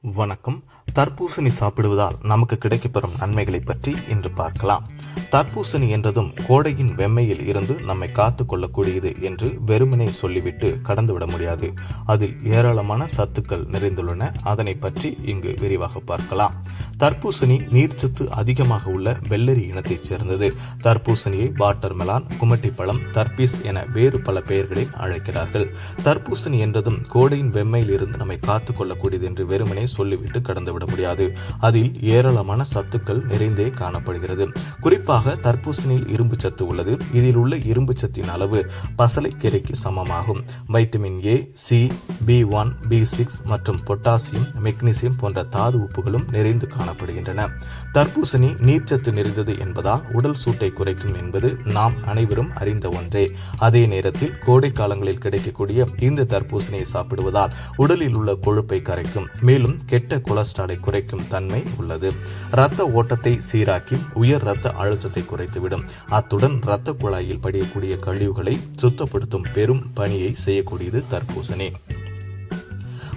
வணக்கம். தர்பூசணி சாப்பிடுவதால் நமக்கு கிடைக்கப்பெறும் நன்மைகளை பற்றி இன்று பார்க்கலாம். தர்பூசணி என்றதும் கோடையின் வெம்மையில் இருந்து நம்மை காத்து கொள்ளக்கூடியது என்று வெறுமனே சொல்லிவிட்டு கடந்துவிட முடியாது. அதில் ஏராளமான சத்துக்கள் நிறைந்துள்ளன. அதனை பற்றி இங்கு விரிவாக பார்க்கலாம். தர்பூசணி நீர்ச்சத்து அதிகமாக உள்ள வெள்ளரி இனத்தைச் சேர்ந்தது. தர்பூசணியை வாட்டர் மெலான் குமட்டி பழம் தர்பீஸ் என வேறு பல பெயர்களில் அழைக்கிறார்கள். தர்பூசணி என்றதும் கோடையின் வெம்மையில் இருந்து நம்மை காத்துக் கொள்ளக்கூடியது என்று வெறுமனே சொல்லிவிட்டு கடந்துவிட முடியாது. அதில் ஏராளமான சத்துக்கள் நிறைந்தே காணப்படுகிறது. குறிப்பாக தர்பூசணியில் இரும்பு சத்து உள்ளது. இதில் உள்ள இரும்பு சத்தின் அளவு பசலைக்கீரைக்கு சமமாகும். Vitamin A C B one B six மற்றும் பொட்டாசியம் மெக்னீசியம் போன்ற தாது உப்புகளும் நிறைந்து காணப்படுகின்றன. தர்பூசணி நீர்ச்சத்து நிறைந்தது என்பதால் உடல் சூட்டை குறைக்கும் என்பது நாம் அனைவரும் அறிந்த ஒன்றே. அதே நேரத்தில் கோடை காலங்களில் கிடைக்கக்கூடிய இந்த தர்பூசணியை சாப்பிடுவதால் உடலில் உள்ள கொழுப்பை கரைக்கும். மேலும் கெட்ட கொலஸ்ட்ராலை குறைக்கும் தன்மை உள்ளது. இரத்த ஓட்டத்தை சீராக்கி உயர் இரத்த அழுத்தத்தை குறைத்துவிடும். அத்துடன் இரத்த குழாயில் படியக்கூடிய கழிவுகளை சுத்தப்படுத்தும் பெரும் பணியை செய்யக்கூடியது தர்பூசணி.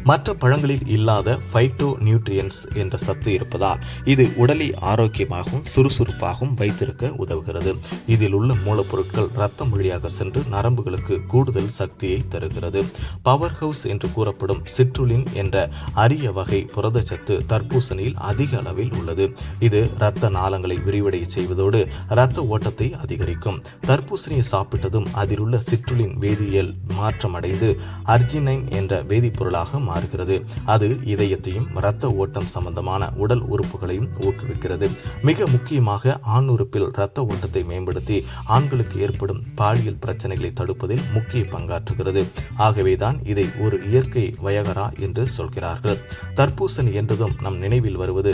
மற்ற பழங்களில் இல்லாத ஃபைட்டோ நியூட்ரியன்ஸ் என்ற சத்து இருப்பதால் இது உடலை ஆரோக்கியமாகவும் சுறுசுறுப்பாகவும் வைத்திருக்க உதவுகிறது. இதில் உள்ள மூலப்பொருட்கள் ரத்தம் வழியாக சென்று நரம்புகளுக்கு கூடுதல் சக்தியை தருகிறது. பவர் ஹவுஸ் என்று கூறப்படும் சிற்றுலின் என்ற அரிய வகை புரதச்சத்து தர்பூசணியில் அதிக அளவில் உள்ளது. இது இரத்த நாளங்களை விரிவடைய செய்வதோடு இரத்த ஓட்டத்தை அதிகரிக்கும். தர்பூசணியை சாப்பிட்டதும் அதில் உள்ள சிற்றுலின் வேதியியல் மாற்றமடைந்து அர்ஜினைன் என்ற வேதிப்பொருளாக மாறுகிறது அது இதயத்தையும் இரத்த ஓட்டம் சம்பந்தமான உடல் உறுப்புகளையும் ஊக்குவிக்கிறது. மிக முக்கியமாக ஆண் உறுப்பில் இரத்த ஓட்டத்தை மேம்படுத்தி ஆண்களுக்கு ஏற்படும் பாலியல் பிரச்சனைகளை தடுப்பதில் முக்கிய பங்காற்றுகிறது. ஆகவேதான் இதை ஒரு இயற்கை வயகரா என்று சொல்கிறார்கள். தர்பூசணி என்றதும் நம் நினைவில் வருவது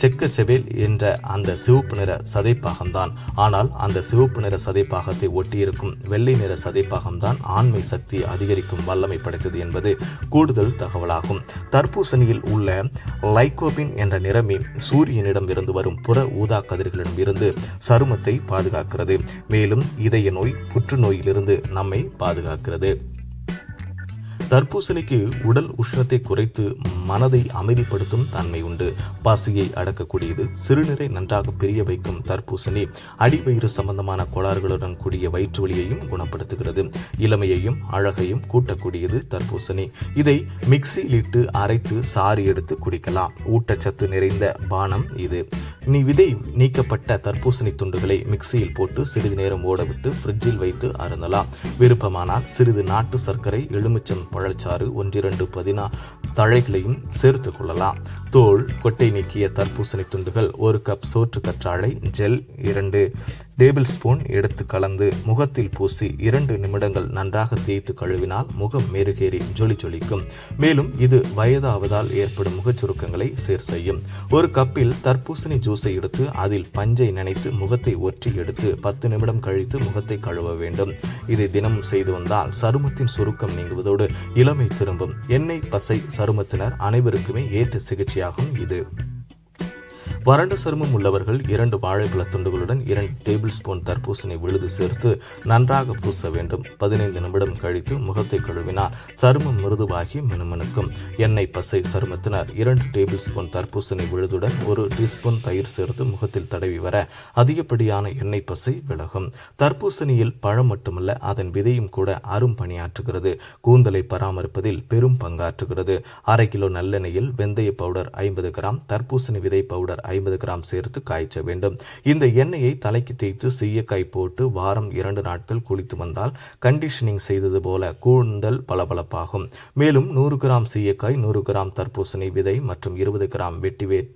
செக்க செவேல் என்ற அந்த சிவப்பு நிற சதைப்பாகம்தான். ஆனால் அந்த சிவப்பு நிற சதைப்பாகத்தை ஒட்டியிருக்கும் வெள்ளை நிற சதைப்பாகம்தான் ஆண்மை சக்தி அதிகரிக்கும் வல்லமை படைத்தது என்பது கூடுதல் தகவலாகும். தர்பூசணியில் உள்ள லைகோபின் என்ற நிறமி சூரியனிடம் இருந்து வரும் புற ஊதா கதிர்களிடம் இருந்து சருமத்தை பாதுகாக்கிறது. மேலும் இதய நோய் புற்றுநோயிலிருந்து நம்மை பாதுகாக்கிறது. தர்பூசணிக்கு உடல் உஷ்ணத்தை குறைத்து மனதை அமைதிப்படுத்தும் தன்மை உண்டு. பசியை அடக்கக்கூடியது சிறுநீரை நன்றாக பிரிய வைக்கும் தர்பூசணி. அடிவயிறு சம்பந்தமான கோளாறுகளுடன் கூடிய வயிற்று வலியையும் குணப்படுத்துகிறது. இளமையையும் அழகையும் கூட்டக்கூடியது தர்பூசணி. இதை மிக்சியில் இட்டு அரைத்து சாறு எடுத்து குடிக்கலாம். ஊட்டச்சத்து நிறைந்த பானம் இது. நீ விதை நீக்கப்பட்ட தர்பூசணி துண்டுகளை மிக்சியில் போட்டு சிறிது நேரம் ஓடவிட்டு ஃப்ரிட்ஜில் வைத்து அருந்தலாம். விருப்பமானால் சிறிது நாட்டு சர்க்கரை எலுமிச்சம் பழச்சாறு ஒன்றிரண்டு பதினா தழைகளையும் சேர்த்து கொள்ளலாம். தோல் கொட்டை நீக்கிய தர்பூசணி துண்டுகள் ஒரு கப் சோற்று கற்றாழை ஜெல் இரண்டு டேபிள் ஸ்பூன் எடுத்து கலந்து முகத்தில் பூசி இரண்டு நிமிடங்கள் நன்றாக தேய்த்து கழுவினால் முகம் மெருகேறி ஜொலி ஜொலிக்கும். மேலும் இது வயதாவதால் ஏற்படும் முகச்சுருக்கங்களை சீர் செய்யும். ஒரு கப்பில் தர்பூசணி ஜூஸ் எடுத்து அதில் பஞ்சை நனைத்து முகத்தை ஒற்றி எடுத்து பத்து நிமிடம் கழித்து முகத்தை கழுவ வேண்டும். இதை தினமும் செய்து வந்தால் சருமத்தின் சுருக்கம் நீங்குவதோடு இளமை திரும்பும். எண்ணெய் பசை சருமத்தினர் அனைவருக்குமே ஏற்ற சிகிச்சையாகும் இது. வறண்ட சருமம் உள்ளவர்கள் இரண்டு வாழைப்பழ துண்டுகளுடன் இரண்டு டேபிள் ஸ்பூன் தர்பூசணி விழுது சேர்த்து நன்றாக பூச வேண்டும். பதினைந்து நிமிடம் கழித்து முகத்தை கழுவினால் சருமம் மிருதுவாகி மினுமினுக்கும். எண்ணெய் பசை சருமத்தினர் இரண்டு டேபிள் ஸ்பூன் தர்பூசணி விழுதுடன் ஒரு டீஸ்பூன் தயிர் சேர்த்து முகத்தில் தடவி வர அதிகப்படியான எண்ணெய் பசை விலகும். தர்பூசணியில் பழம் மட்டுமல்ல அதன் விதையும் கூட அரும் பணியாற்றுகிறது. கூந்தலை பராமரிப்பதில் பெரும் பங்காற்றுகிறது. அரை கிலோ நல்லெண்ணெயில் வெந்தய பவுடர் ஐம்பது கிராம் தர்பூசணி விதை பவுடர் ஐம்பது கிராம் சேர்த்து காய்ச்ச வேண்டும். இந்த எண்ணெயை தலைக்கு தேய்த்து சீயக்காய் போட்டு வாரம் இரண்டு நாட்கள் குளித்து வந்தால் கண்டிஷனிங் செய்தது போல கூந்தல் பளபளப்பாகும். மேலும் நூறு கிராம் சீயக்காய் நூறு கிராம் தர்பூசணி விதை மற்றும் இருபது கிராம் வெட்டிவேர்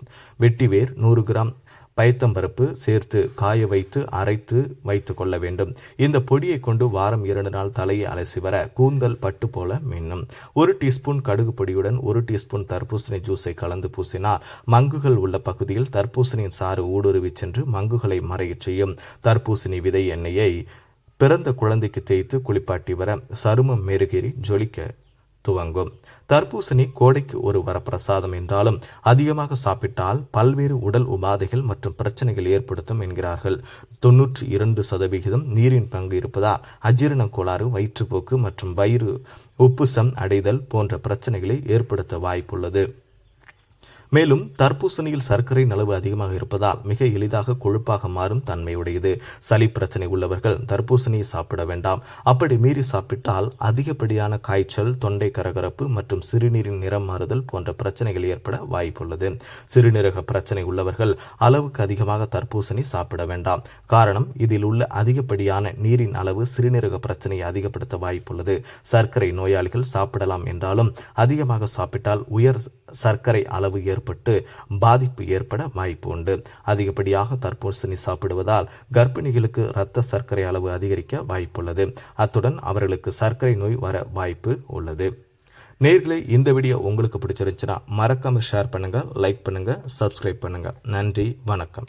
வெட்டிவேர் நூறு கிராம் பயத்தம்பருப்பு சேர்த்து காய வைத்து அரைத்து வைத்து கொள்ள வேண்டும். இந்த பொடியை கொண்டு வாரம் இரண்டு நாள் தலையை அலசி வர கூந்தல் பட்டு போல மின்னும். ஒரு டீஸ்பூன் கடுகு பொடியுடன் ஒரு டீஸ்பூன் தர்பூசணி ஜூஸை கலந்து பூசினால் மங்குகள் உள்ள பகுதியில் தர்பூசணியின் சாறு ஊடுருவி சென்று மங்குகளை மறையச் செய்யும். தர்பூசணி விதை எண்ணெயை பிறந்த குழந்தைக்கு தேய்த்து குளிப்பாட்டி வர சருமம் மெருகேறி ஜொலிக்க துவங்கும். தர்பூசணி கோடைக்கு ஒரு வரப்பிரசாதம் என்றாலும் அதிகமாக சாப்பிட்டால் பல்வேறு உடல் உபாதைகள் மற்றும் பிரச்சனைகள் ஏற்படுத்தும் என்கிறார்கள். தொன்னூற்றி இரண்டு சதவிகிதம் நீரின் பங்கு இருப்பதால் அஜீரண கோளாறு வயிற்றுப்போக்கு மற்றும் வயிறு உப்புசம் அடைதல் போன்ற பிரச்சனைகளை ஏற்படுத்த வாய்ப்புள்ளது. மேலும் தர்பூசணியில் சர்க்கரை அளவு அதிகமாக இருப்பதால் மிக எளிதாக கொழுப்பாக மாறும் தன்மையுடையது. சளி பிரச்சனை உள்ளவர்கள் தர்பூசணியை சாப்பிட வேண்டாம். அப்படி மீறி சாப்பிட்டால் அதிகப்படியான காய்ச்சல் தொண்டை கரகரப்பு மற்றும் சிறுநீரின் நிறம் மாறுதல் போன்ற பிரச்சனைகள் ஏற்பட வாய்ப்புள்ளது. சிறுநீரக பிரச்சனை உள்ளவர்கள் அளவுக்கு அதிகமாக தர்பூசணி சாப்பிட வேண்டாம். காரணம் இதில் உள்ள அதிகப்படியான நீரின் அளவு சிறுநீரக பிரச்சனையை அதிகப்படுத்த வாய்ப்புள்ளது. சர்க்கரை நோயாளிகள் சாப்பிடலாம் என்றாலும் அதிகமாக சாப்பிட்டால் உயர் சர்க்கரை அளவு ஏற்பட்டு பாதிப்பு ஏற்பட வாய்ப்பு உண்டு. அதிகப்படியாக தர்பூசணி சாப்பிடுவதால் கர்ப்பிணிகளுக்கு இரத்த சர்க்கரை அளவு அதிகரிக்க வாய்ப்புள்ளது. அத்துடன் அவர்களுக்கு சர்க்கரை நோய் வர வாய்ப்பு உள்ளது. நேர்களை இந்த வீடியோ உங்களுக்கு பிடிச்சிருந்துச்சுன்னா மறக்காமல் ஷேர் பண்ணுங்க லைக் பண்ணுங்க சப்ஸ்கிரைப் பண்ணுங்க. நன்றி வணக்கம்.